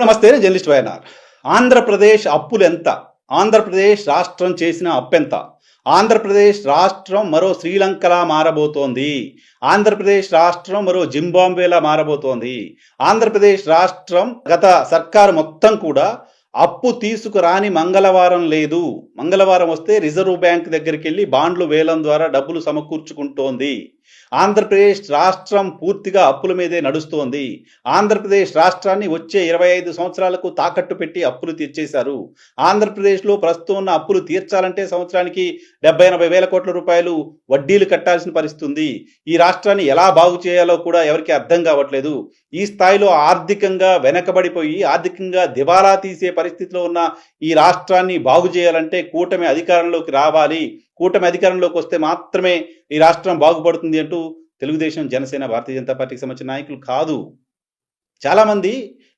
నమస్తే journalist YNR. Andhra Pradesh అప్పులు ఎంత? ఆంధ్రప్రదేశ్ రాష్ట్రం చేసిన అప్పెంత? ఆంధ్రప్రదేశ్ రాష్ట్రం మరో శ్రీలంకలా మారబోతోంది. ఆంధ్రప్రదేశ్ రాష్ట్రం మరో జింబాంబేలా మారబోతోంది. ఆంధ్రప్రదేశ్ రాష్ట్రం గత సర్కారు మొత్తం కూడా అప్పు తీసుకురాని మంగళవారం లేదు. మంగళవారం వస్తే రిజర్వ్ బ్యాంక్ దగ్గరికి వెళ్ళి బాండ్లు వేలం ద్వారా డబ్బులు సమకూర్చుకుంటోంది. ఆంధ్రప్రదేశ్ రాష్ట్రం పూర్తిగా అప్పుల మీదే నడుస్తోంది. ఆంధ్రప్రదేశ్ రాష్ట్రాన్ని వచ్చే ఇరవై ఐదు సంవత్సరాలకు తాకట్టు పెట్టి అప్పులు తీర్చేశారు. ఆంధ్రప్రదేశ్లో ప్రస్తుతం ఉన్న అప్పులు తీర్చాలంటే సంవత్సరానికి డెబ్బై ఎనభై వేల కోట్ల రూపాయలు వడ్డీలు కట్టాల్సిన పరిస్థితి ఉంది. ఈ రాష్ట్రాన్ని ఎలా బాగు చేయాలో కూడా ఎవరికి అర్థం కావట్లేదు. ఈ స్థాయిలో ఆర్థికంగా వెనకబడిపోయి ఆర్థికంగా దివాలా తీసే పరిస్థితిలో ఉన్న ఈ రాష్ట్రాన్ని బాగు చేయాలంటే కూటమి అధికారంలోకి రావాలి. కూటమి అధికారంలోకి వస్తే మాత్రమే ఈ రాష్ట్రం బాగుపడుతుంది అంటూ తెలుగుదేశం జనసేన భారతీయ జనతా పార్టీకి సంబంధించిన నాయకులు కాదు. చాలామంది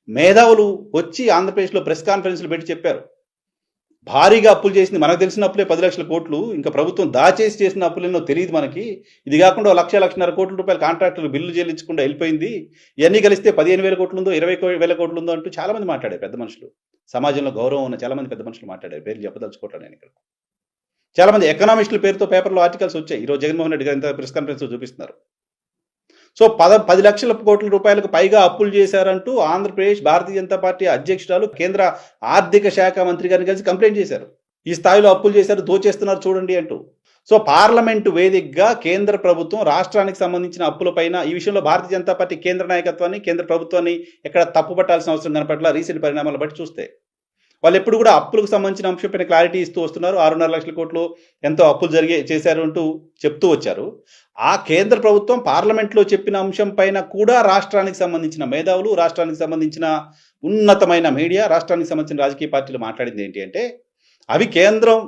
మేధావులు వచ్చి ఆంధ్రప్రదేశ్లో ప్రెస్ కాన్ఫరెన్స్లు పెట్టి చెప్పారు. భారీగా అప్పులు చేసింది మనకు తెలిసిన అప్పులే పది లక్షల కోట్లు ఇంకా ప్రభుత్వం దాచేసి చేసిన అప్పులేనో తెలియదు మనకి. ఇది కాకుండా లక్ష లక్షన్నర కోట్ల రూపాయల కాంట్రాక్టులు బిల్లు చెల్లించకుండా వెళ్ళిపోయింది. ఇవన్నీ కలిస్తే పదిహేను వేల కోట్లు ఉందో ఇరవై వేల కోట్లు ఉందో అంటూ చాలా మంది మాట్లాడారు పెద్ద మనుషులు. సమాజంలో గౌరవం ఉన్న చాలామంది పెద్ద మనుషులు మాట్లాడారు. పేర్లు చెప్పదలుచుకోవట్లేదు నేను ఇక్కడ. చాలా మంది ఎకనామిస్టుల పేరుతో పేపర్లో ఆర్టికల్స్ వచ్చాయి. ఈరోజు జగన్మోహన్ రెడ్డి గారు ఇంత ప్రెస్ కాన్ఫరెన్స్ చూపిస్తున్నారు. సో పద పది లక్షల కోట్ల రూపాయలకు పైగా అప్పులు చేశారంటూ ఆంధ్రప్రదేశ్ భారతీయ జనతా పార్టీ అధ్యక్షురాలు కేంద్ర ఆర్థిక శాఖ మంత్రి గారిని కలిసి కంప్లైంట్ చేశారు. ఈ స్థాయిలో అప్పులు చేశారు దోచేస్తున్నారు చూడండి అంటూ. సో పార్లమెంటు వేదికగా కేంద్ర ప్రభుత్వం రాష్ట్రానికి సంబంధించిన అప్పులపైన ఈ విషయంలో భారతీయ జనతా పార్టీ కేంద్ర నాయకత్వాన్ని కేంద్ర ప్రభుత్వాన్ని ఎక్కడ తప్పుపట్టాల్సిన అవసరం కనపట్ల రీసెంట్ పరిణామాలు బట్టి చూస్తే వాళ్ళు ఎప్పుడు కూడా అప్పులకు సంబంధించిన అంశం పైన క్లారిటీ ఇస్తూ వస్తున్నారు. ఆరున్నర లక్షల కోట్లు ఎంతో అప్పులు జరిగే చేశారు అంటూ చెప్తూ వచ్చారు. ఆ కేంద్ర ప్రభుత్వం పార్లమెంట్లో చెప్పిన అంశం పైన కూడా రాష్ట్రానికి సంబంధించిన మేధావులు రాష్ట్రానికి సంబంధించిన ఉన్నతమైన మీడియా రాష్ట్రానికి సంబంధించిన రాజకీయ పార్టీలు మాట్లాడింది ఏంటి అంటే అవి కేంద్రం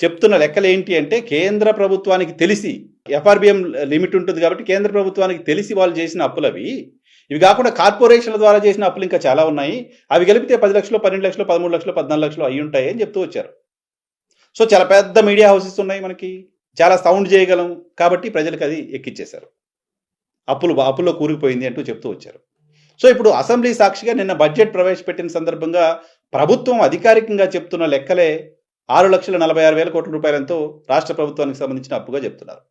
చెప్తున్న లెక్కలు ఏంటి అంటే కేంద్ర ప్రభుత్వానికి తెలిసి ఎఫ్ఆర్బిఎం లిమిట్ ఉంటుంది కాబట్టి కేంద్ర ప్రభుత్వానికి తెలిసి వాళ్ళు చేసిన అప్పులవి ఇవి కాకుండా కార్పొరేషన్ల ద్వారా చేసిన అప్పులు ఇంకా చాలా ఉన్నాయి. అవి కలిపితే పది లక్షలు పన్నెండు లక్షలు పదమూడు లక్షలు పద్నాలుగు లక్షలు అయి ఉంటాయి అని చెప్తూ వచ్చారు. సో చాలా పెద్ద మీడియా హౌసెస్ ఉన్నాయి మనకి. చాలా సౌండ్ చేయగలం కాబట్టి ప్రజలకు అది ఎక్కిచ్చేశారు. అప్పులు అప్పుల్లో కూరుకుపోయింది అంటూ చెప్తూ వచ్చారు. సో ఇప్పుడు అసెంబ్లీ సాక్షిగా నిన్న బడ్జెట్ ప్రవేశపెట్టిన సందర్భంగా ప్రభుత్వం అధికారికంగా చెప్తున్న లెక్కలే ఆరు లక్షల నలభై ఆరు వేల కోట్ల రూపాయలతో రాష్ట్ర ప్రభుత్వానికి సంబంధించిన అప్పుగా చెప్తున్నారు.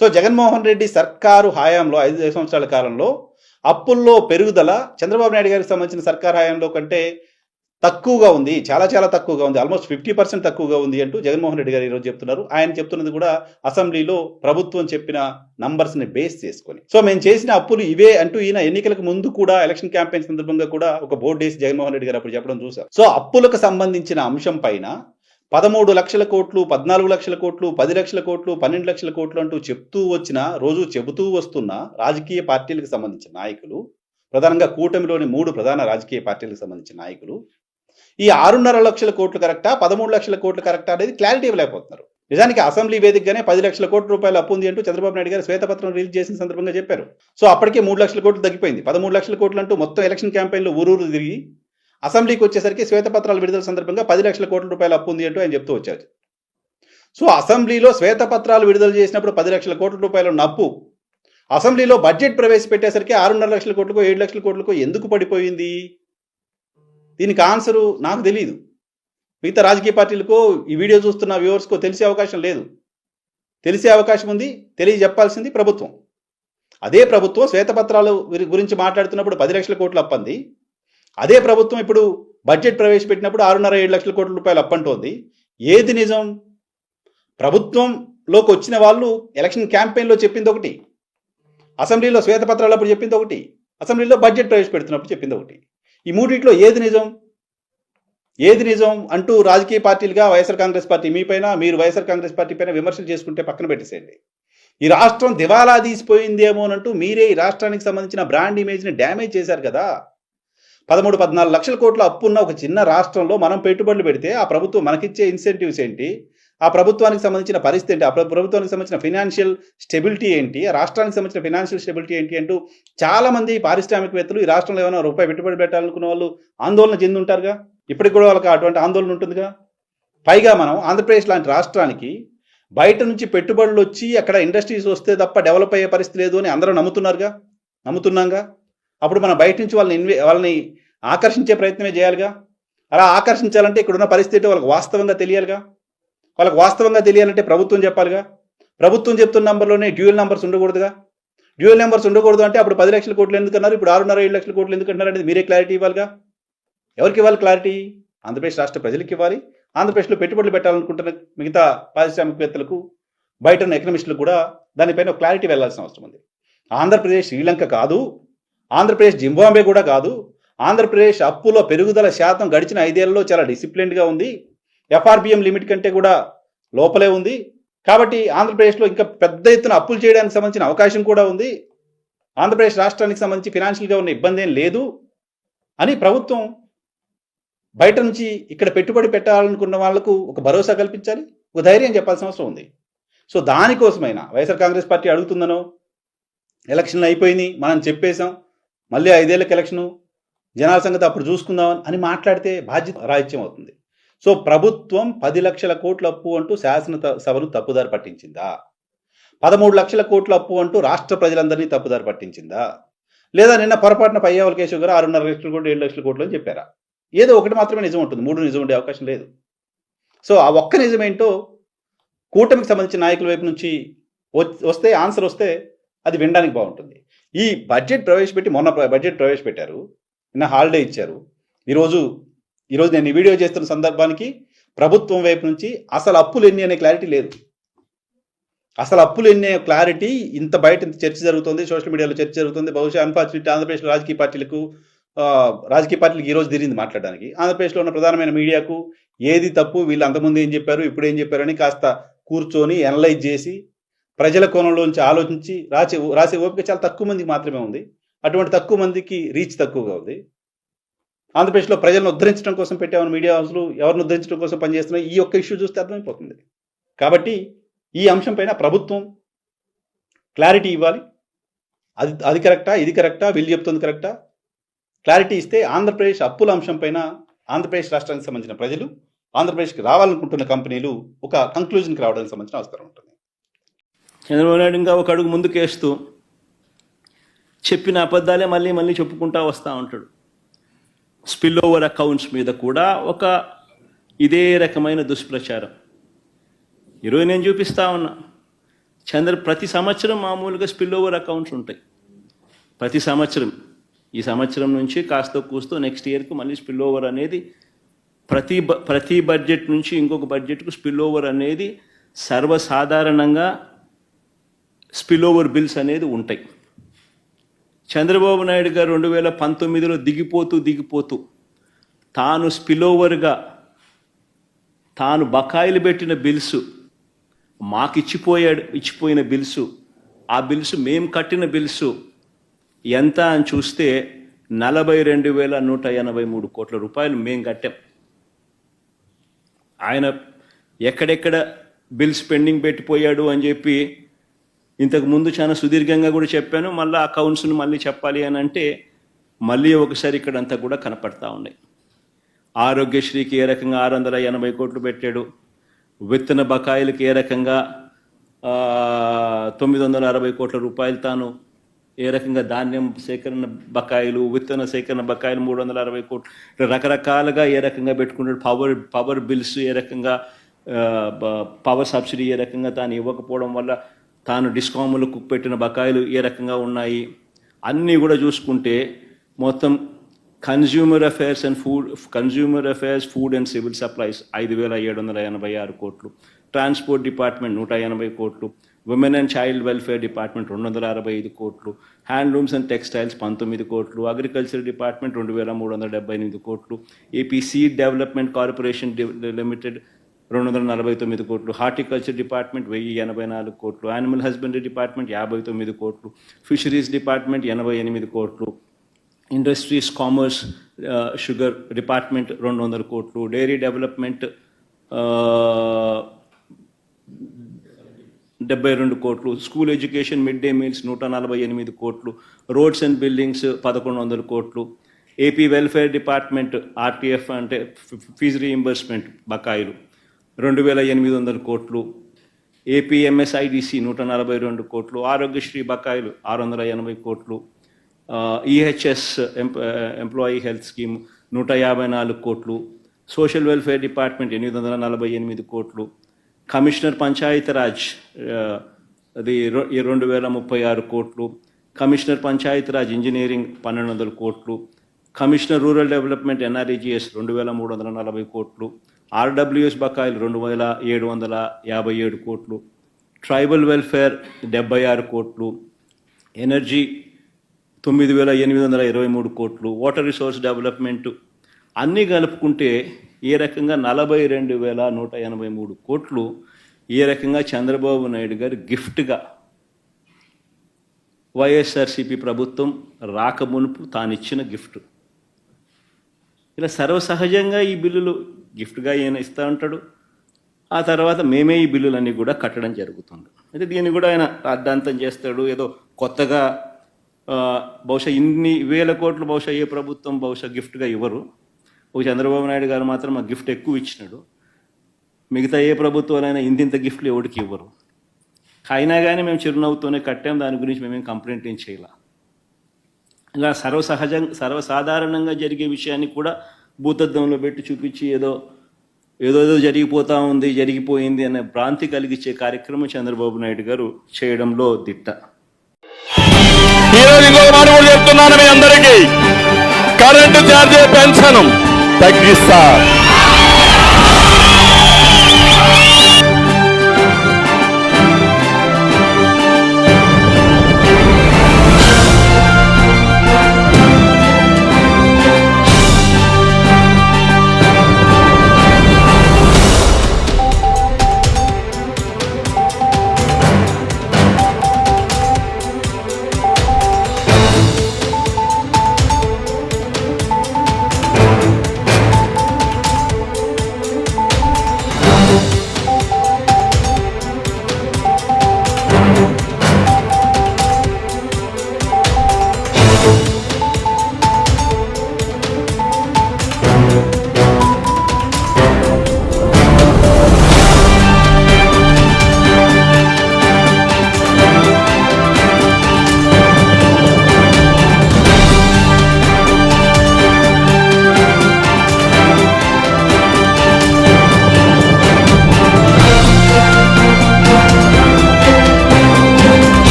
సో జగన్మోహన్ రెడ్డి సర్కారు హయాంలో ఐదు సంవత్సరాల కాలంలో అప్పుల్లో పెరుగుదల చంద్రబాబు నాయుడు గారికి సంబంధించిన సర్కార్ హయాంలో కంటే తక్కువగా ఉంది చాలా చాలా తక్కువగా ఉంది ఆల్మోస్ట్ ఫిఫ్టీ పర్సెంట్ తక్కువగా ఉంది అంటూ జగన్మోహన్ రెడ్డి గారు ఈరోజు చెప్తున్నారు. ఆయన చెప్తున్నది కూడా అసెంబ్లీలో ప్రభుత్వం చెప్పిన నంబర్స్ని బేస్ చేసుకొని. సో మేము చేసిన అప్పులు ఇవే అంటూ ఈయన ఎన్నికలకు ముందు కూడా ఎలక్షన్ క్యాంపెయిన్ సందర్భంగా కూడా ఒక బోర్డు వేసి జగన్మోహన్ రెడ్డి గారు అప్పుడు చెప్పడం చూసాం సో అప్పులకు సంబంధించిన అంశం పైన పదమూడు లక్షల కోట్లు పద్నాలుగు లక్షల కోట్లు పది లక్షల కోట్లు పన్నెండు లక్షల కోట్లు అంటూ చెప్తూ వచ్చిన రోజు చెబుతూ వస్తున్న రాజకీయ పార్టీలకు సంబంధించిన నాయకులు ప్రధానంగా కూటమిలోని మూడు ప్రధాన రాజకీయ పార్టీలకు సంబంధించిన నాయకులు ఈ ఆరున్నర లక్షల కోట్లు కరెక్టా పదమూడు లక్షల కోట్లు కరెక్టా అనేది క్లారిటీ ఇవ్వలేకపోతున్నారు. నిజానికి అసెంబ్లీ వేదికగానే పది లక్షల కోట్ల రూపాయలు అప్పు ఉంది అంటూ చంద్రబాబు నాయుడు గారు శ్వేతపత్రం రిలీజ్ చేసిన సందర్భంగా చెప్పారు. సో అప్పటికే మూడు లక్షల కోట్లు తగ్గిపోయింది. పదమూడు లక్షల కోట్లు అంటూ మొత్తం ఎలక్షన్ క్యాంపెయిన్లో ఊరూరు తిరిగి అసెంబ్లీకి వచ్చేసరికి శ్వేతపత్రాలు విడుదల సందర్భంగా పది లక్షల కోట్ల రూపాయలు అప్పు ఉంది అంటూ ఆయన చెప్తూ వచ్చారు. సో అసెంబ్లీలో శ్వేతపత్రాలు విడుదల చేసినప్పుడు పది లక్షల కోట్ల రూపాయలు నప్పు. అసెంబ్లీలో బడ్జెట్ ప్రవేశపెట్టేసరికి ఆరున్నర లక్షల కోట్లకు ఏడు లక్షల కోట్లకు ఎందుకు పడిపోయింది? దీనికి ఆన్సరు నాకు తెలియదు మిగతా రాజకీయ పార్టీలకు ఈ వీడియో చూస్తున్న వ్యూవర్స్కు తెలిసే అవకాశం లేదు. తెలిసే అవకాశం ఉంది తెలియజెప్పాల్సింది ప్రభుత్వం. అదే ప్రభుత్వం శ్వేతపత్రాలు గురించి మాట్లాడుతున్నప్పుడు పది లక్షల కోట్లు అప్పంది అదే ప్రభుత్వం ఇప్పుడు బడ్జెట్ ప్రవేశపెట్టినప్పుడు ఆరున్నర ఏడు లక్షల కోట్ల రూపాయలు అప్పంటోంది ఏది నిజం? ప్రభుత్వంలోకి వచ్చిన వాళ్ళు ఎలక్షన్ క్యాంపెయిన్లో చెప్పింది ఒకటి. అసెంబ్లీలో శ్వేతపత్రాలప్పుడు చెప్పింది ఒకటి. అసెంబ్లీలో బడ్జెట్ ప్రవేశపెడుతున్నప్పుడు చెప్పింది ఒకటి. ఈ మూడిట్లో ఏది నిజం? ఏది నిజం అంటూ రాజకీయ పార్టీలుగా వైఎస్ఆర్ కాంగ్రెస్ పార్టీ మీ పైన మీరు వైఎస్ఆర్ కాంగ్రెస్ పార్టీ పైన విమర్శలు చేసుకుంటే పక్కన పెట్టేసేయండి. ఈ రాష్ట్రం దివాలా తీసిపోయిందేమోనంటూ మీరే ఈ రాష్ట్రానికి సంబంధించిన బ్రాండ్ ఇమేజ్ని డ్యామేజ్ చేశారు కదా. పదమూడు పద్నాలుగు లక్షల కోట్ల అప్పు ఉన్న ఒక చిన్న రాష్ట్రంలో మనం పెట్టుబడులు పెడితే ఆ ప్రభుత్వం మనకిచ్చే ఇన్సెంటివ్స్ ఏంటి? ఆ ప్రభుత్వానికి సంబంధించిన పరిస్థితి ఏంటి? ఆ ప్రభుత్వానికి సంబంధించిన ఫినాన్షియల్ స్టెబిలిటీ ఏంటి? ఆ రాష్ట్రానికి సంబంధించిన ఫినాన్షియల్ స్టెబిలిటీ ఏంటి అంటూ చాలామంది పారిశ్రామికవేత్తలు ఈ రాష్ట్రంలో ఏమైనా రూపాయి పెట్టుబడి పెట్టాలనుకున్న వాళ్ళు ఆందోళన చెంది ఉంటారుగా ఇప్పటికి కూడా వాళ్ళకి అటువంటి ఆందోళన ఉంటుందిగా? పైగా మనం ఆంధ్రప్రదేశ్ లాంటి రాష్ట్రానికి బయట నుంచి పెట్టుబడులు వచ్చి అక్కడ ఇండస్ట్రీస్ వస్తే తప్ప డెవలప్ అయ్యే పరిస్థితి లేదు అని అందరూ నమ్ముతున్నారుగా? నమ్ముతున్నాగా? అప్పుడు మనం బయట నుంచి వాళ్ళని ఇన్వే వాళ్ళని ఆకర్షించే ప్రయత్నమే చేయాలిగా? అలా ఆకర్షించాలంటే ఇక్కడున్న పరిస్థితి వాళ్ళకి వాస్తవంగా తెలియాలిగా? వాళ్ళకి వాస్తవంగా తెలియాలంటే ప్రభుత్వం చెప్పాలిగా? ప్రభుత్వం చెప్తున్న నంబర్లోనే డ్యూయల్ నంబర్స్ ఉండకూడదుగా? డ్యూయల్ నెంబర్స్ ఉండకూడదు అంటే అప్పుడు పది లక్షల కోట్లు ఎందుకు అన్నారు? ఇప్పుడు ఆరున్నర ఏడు లక్షల కోట్లు ఎందుకు అంటున్నారు అనేది మీరే క్లారిటీ ఇవ్వాలిగా? ఎవరికి ఇవ్వాలి క్లారిటీ? ఆంధ్రప్రదేశ్ రాష్ట్ర ప్రజలకు ఇవ్వాలి. ఆంధ్రప్రదేశ్లో పెట్టుబడులు పెట్టాలనుకుంటున్న మిగతా పారిశ్రామికవేత్తలకు బయట ఉన్న ఎకనమిస్టులకు కూడా దానిపైన క్లారిటీ వెళ్ళాల్సిన అవసరం ఉంది. ఆంధ్రప్రదేశ్ శ్రీలంక కాదు. ఆంధ్రప్రదేశ్ జింబాంబే కూడా కాదు. ఆంధ్రప్రదేశ్ అప్పులో పెరుగుదల శాతం గడిచిన ఐదేళ్ళలో చాలా డిసిప్లిన్డ్గా ఉంది. ఎఫ్ఆర్బిఎం లిమిట్ కంటే కూడా లోపలే ఉంది. కాబట్టి ఆంధ్రప్రదేశ్లో ఇంకా పెద్ద ఎత్తున అప్పులు చేయడానికి సంబంధించిన అవకాశం కూడా ఉంది. ఆంధ్రప్రదేశ్ రాష్ట్రానికి సంబంధించి ఫినాన్షియల్గా ఉన్న ఇబ్బంది ఏం లేదు అని ప్రభుత్వం బయట నుంచి ఇక్కడ పెట్టుబడి పెట్టాలనుకున్న వాళ్ళకు ఒక భరోసా కల్పించాలి. ఒక ధైర్యం చెప్పాల్సిన అవసరం ఉంది. సో దానికోసమైనా వైఎస్ఆర్ కాంగ్రెస్ పార్టీ అడుగుతుందనో ఎలక్షన్లు అయిపోయినాయి మనం చెప్పేశాం మళ్ళీ ఐదేళ్ళకి ఎలక్షను జనాల సంగతి అప్పుడు చూసుకుందాం అని మాట్లాడితే బాధ్యత రాహిత్యం అవుతుంది. సో ప్రభుత్వం పది లక్షల కోట్ల అప్పు అంటూ శాసన సభను తప్పుదారి పట్టించిందా? పదమూడు లక్షల కోట్ల అప్పు అంటూ రాష్ట్ర ప్రజలందరినీ తప్పుదారి పట్టించిందా? లేదా నిన్న పొరపాటున పయ్యావల కేశవ్ గారు ఆరున్నర లక్షల కోట్లు ఏడు లక్షల కోట్లు అని చెప్పారా? ఏదో ఒకటి మాత్రమే నిజం ఉంటుంది. మూడు నిజం ఉండే అవకాశం లేదు. సో ఆ ఒక్క నిజమేంటో కూటమికి సంబంధించిన నాయకుల వైపు నుంచి వస్తే ఆన్సర్ వస్తే అది వినడానికి బాగుంటుంది. ఈ బడ్జెట్ ప్రవేశపెట్టి మొన్న బడ్జెట్ ప్రవేశపెట్టారు. నిన్న హాలిడే ఇచ్చారు. ఈరోజు ఈరోజు నేను ఈ వీడియో చేస్తున్న సందర్భానికి ప్రభుత్వం వైపు నుంచి అసలు అప్పులు ఎన్ని అనే క్లారిటీ లేదు. అసలు అప్పులు ఎన్ని క్లారిటీ ఇంత బయట ఇంత చర్చ జరుగుతుంది సోషల్ మీడియాలో చర్చ జరుగుతుంది. బహుశా అన్ఫార్చునేట్ ఆంధ్రప్రదేశ్ రాజకీయ పార్టీలకు రాజకీయ పార్టీలకు ఈ రోజు తిరిగింది మాట్లాడడానికి. ఆంధ్రప్రదేశ్లో ఉన్న ప్రధానమైన మీడియాకు ఏది తప్పు వీళ్ళు అంతకుముందు ఏం చెప్పారు ఇప్పుడు ఏం చెప్పారని కాస్త కూర్చొని అనలైజ్ చేసి ప్రజల కోణంలోంచి ఆలోచించి రాసే రాసే ఓపిక చాలా తక్కువ మందికి మాత్రమే ఉంది. అటువంటి తక్కువ మందికి రీచ్ తక్కువగా ఉంది. ఆంధ్రప్రదేశ్లో ప్రజలను ఉద్ధరించడం కోసం పెట్టేవారు మీడియా హౌస్లు ఎవరిని ఉద్ధరించడం కోసం పనిచేస్తున్నాయి? ఈ ఒక్క ఇష్యూ చూస్తే అర్థమైపోతుంది. కాబట్టి ఈ అంశం పైన ప్రభుత్వం క్లారిటీ ఇవ్వాలి. అది అది కరెక్టా ఇది కరెక్టా వీళ్ళు చెప్తుంది కరెక్టా క్లారిటీ ఇస్తే ఆంధ్రప్రదేశ్ అప్పుల అంశం పైన ఆంధ్రప్రదేశ్ రాష్ట్రానికి సంబంధించిన ప్రజలు ఆంధ్రప్రదేశ్కి రావాలనుకుంటున్న కంపెనీలు ఒక కంక్లూజన్కి రావడానికి సంబంధించిన అవసరం ఉంటుంది. చంద్రబాబు నాయుడు ఇంకా ఒక అడుగు ముందుకేస్తూ చెప్పిన అబద్ధాలే మళ్ళీ మళ్ళీ చెప్పుకుంటా వస్తూ ఉంటాడు. స్పిల్ ఓవర్ అకౌంట్స్ మీద కూడా ఒక ఇదే రకమైన దుష్ప్రచారం. ఈరోజు నేను చూపిస్తా ఉన్నా. చంద్ర ప్రతి సంవత్సరం మామూలుగా స్పిల్ ఓవర్ అకౌంట్స్ ఉంటాయి. ప్రతి సంవత్సరం. ఈ సంవత్సరం నుంచి కాస్త కూస్తూ నెక్స్ట్ ఇయర్కి మళ్ళీ స్పిల్ ఓవర్ అనేది ప్రతి బ- ప్రతి బడ్జెట్ నుంచి ఇంకొక బడ్జెట్కు స్పిల్ ఓవర్ అనేది సర్వసాధారణంగా స్పిల్ ఓవర్ బిల్స్ అనేది ఉంటాయి. చంద్రబాబు నాయుడు గారు రెండు వేల పంతొమ్మిదిలో దిగిపోతూ దిగిపోతూ తాను స్పిలోవర్గా తాను బకాయిలు పెట్టిన బిల్స్ మాకు ఇచ్చిపోయాడు ఇచ్చిపోయిన బిల్స్ ఆ బిల్స్ మేము కట్టిన బిల్స్ ఎంత అని చూస్తే నలభై రెండు వేల నూట ఎనభై మూడు కోట్ల రూపాయలు మేము కట్టాం. ఆయన ఎక్కడెక్కడ బిల్స్ పెండింగ్ పెట్టిపోయాడు అని చెప్పి ఇంతకు ముందు చాలా సుదీర్ఘంగా కూడా చెప్పాను మళ్ళీ ఆ కౌన్స్ను మళ్ళీ చెప్పాలి అని అంటే మళ్ళీ ఒకసారి ఇక్కడ అంతా కూడా కనపడతా ఉన్నాయి. ఆరోగ్యశ్రీకి ఏ రకంగా ఆరు వందల ఎనభై కోట్లు పెట్టాడు విత్తన బకాయిలకి ఏ రకంగా తొమ్మిది వందల అరవై కోట్ల రూపాయలు తాను ఏ రకంగా ధాన్యం సేకరణ బకాయిలు విత్తన సేకరణ బకాయిలు మూడు వందల అరవై కోట్లు రకరకాలుగా ఏ రకంగా పెట్టుకున్నాడు పవర్ పవర్ బిల్స్ ఏ రకంగా పవర్ సబ్సిడీ ఏ రకంగా తాను ఇవ్వకపోవడం వల్ల తాను డిస్కాములకు పెట్టిన బకాయిలు ఏ రకంగా ఉన్నాయి? అన్నీ కూడా చూసుకుంటే మొత్తం consumer affairs and food consumer affairs food and civil supplies ఐదు వేల ఏడు వందల ఎనభై ఆరు కోట్లు. ట్రాన్స్పోర్ట్ డిపార్ట్మెంట్ నూట ఎనభై కోట్లు. Women and child welfare department రెండు వందల అరవై ఐదు కోట్లు. హ్యాండ్లూమ్స్ అండ్ టెక్స్టైల్స్ పంతొమ్మిది కోట్లు. అగ్రికల్చర్ డిపార్ట్మెంట్ రెండు వేల మూడు వందల డెబ్బై ఎనిమిది కోట్లు. AP seed development corporation limited రెండు వందల నలభై తొమ్మిది కోట్లు. హార్టికల్చర్ డిపార్ట్మెంట్ వెయ్యి ఎనభై నాలుగు కోట్లు. యానిమల్ హస్బెండరీ డిపార్ట్మెంట్ యాభై తొమ్మిది కోట్లు. ఫిషరీస్ డిపార్ట్మెంట్ ఎనభై ఎనిమిది కోట్లు. ఇండస్ట్రీస్ కామర్స్ షుగర్ డిపార్ట్మెంట్ రెండు వందల కోట్లు. డైరీ డెవలప్మెంట్ డెబ్బై రెండు కోట్లు. School education mid day meals నూట నలభై ఎనిమిది కోట్లు. రోడ్స్ అండ్ బిల్డింగ్స్ పదకొండు వందల కోట్లు. ఏపీ వెల్ఫేర్ డిపార్ట్మెంట్ ఆర్టీఎఫ్ అంటే ఫీజు రీఇంబర్స్మెంట్ బకాయిలు. రెండు వేల ఎనిమిది వందల కోట్లు. ఏపీఎంఎస్ఐడిసి నూట నలభై రెండు కోట్లు. ఆరోగ్యశ్రీ బకాయిలు ఆరు వందల ఎనభై కోట్లు. ఈహెచ్ఎస్ ఎంప్లాయీ హెల్త్ స్కీమ్ నూట యాభై నాలుగు కోట్లు. సోషల్ వెల్ఫేర్ డిపార్ట్మెంట్ ఎనిమిది వందల నలభై ఎనిమిది కోట్లు. కమిషనర్ పంచాయతీరాజ్ అది రెండు వేల ముప్పై ఆరు కోట్లు. కమిషనర్ పంచాయతీరాజ్ ఇంజనీరింగ్ పన్నెండు వందల కోట్లు. కమిషనర్ రూరల్ డెవలప్మెంట్ ఎన్ఆర్ఈజిఎస్ రెండు వేల మూడు వందల నలభై కోట్లు. ఆర్డబ్ల్యూఎస్ బకాయిలు రెండు వేల ఏడు వందల యాభై ఏడు కోట్లు ట్రైబల్ వెల్ఫేర్ డెబ్బై ఆరు కోట్లు ఎనర్జీ తొమ్మిది వేల ఎనిమిది వందల ఇరవై మూడు కోట్లు వాటర్ రిసోర్స్ డెవలప్మెంట్ అన్నీ కలుపుకుంటే ఏ రకంగా నలభై రెండు వేల నూట ఎనభై మూడు కోట్లు ఏ రకంగా చంద్రబాబు నాయుడు గారు గిఫ్ట్గా వైఎస్ఆర్సిపి ప్రభుత్వం రాకమునుపు తానిచ్చిన గిఫ్ట్. ఇలా సర్వసహజంగా ఈ బిల్లులు గిఫ్ట్గా ఈయన ఇస్తూ ఉంటాడు ఆ తర్వాత మేమే ఈ బిల్లులన్నీ కూడా కట్టడం జరుగుతుంది. అయితే దీన్ని కూడా ఆయన అర్ధాంతం చేస్తాడు. ఏదో కొత్తగా బహుశా ఇన్ని వేల కోట్లు బహుశా ఏ ప్రభుత్వం బహుశా గిఫ్ట్గా ఇవ్వరు. ఒక చంద్రబాబు నాయుడు గారు మాత్రం ఆ గిఫ్ట్ ఎక్కువ ఇచ్చినాడు. మిగతా ఏ ప్రభుత్వాలైనా ఇంతింత గిఫ్ట్లు ఎవరికి ఇవ్వరు. అయినా కానీ మేము చిరునవ్వుతోనే కట్టాం. దాని గురించి మేమేం కంప్లైంట్ ఏం చేయాల. ఇలా సర్వసహజం సర్వసాధారణంగా జరిగే విషయాన్ని కూడా భూతద్దంలో పెట్టి చూపించి ఏదో ఏదో ఏదో జరిగిపోతా ఉంది జరిగిపోయింది అనే భ్రాంతి కలిగించే కార్యక్రమం చంద్రబాబు నాయుడు గారు చేయడంలో దిట్ట. ఈరోజు ఇంకొక మాట కూడా చెప్తున్నాను మీ అందరికీ. కరెంటు ఛార్జీ పెన్షన్ తగ్గిస్తా.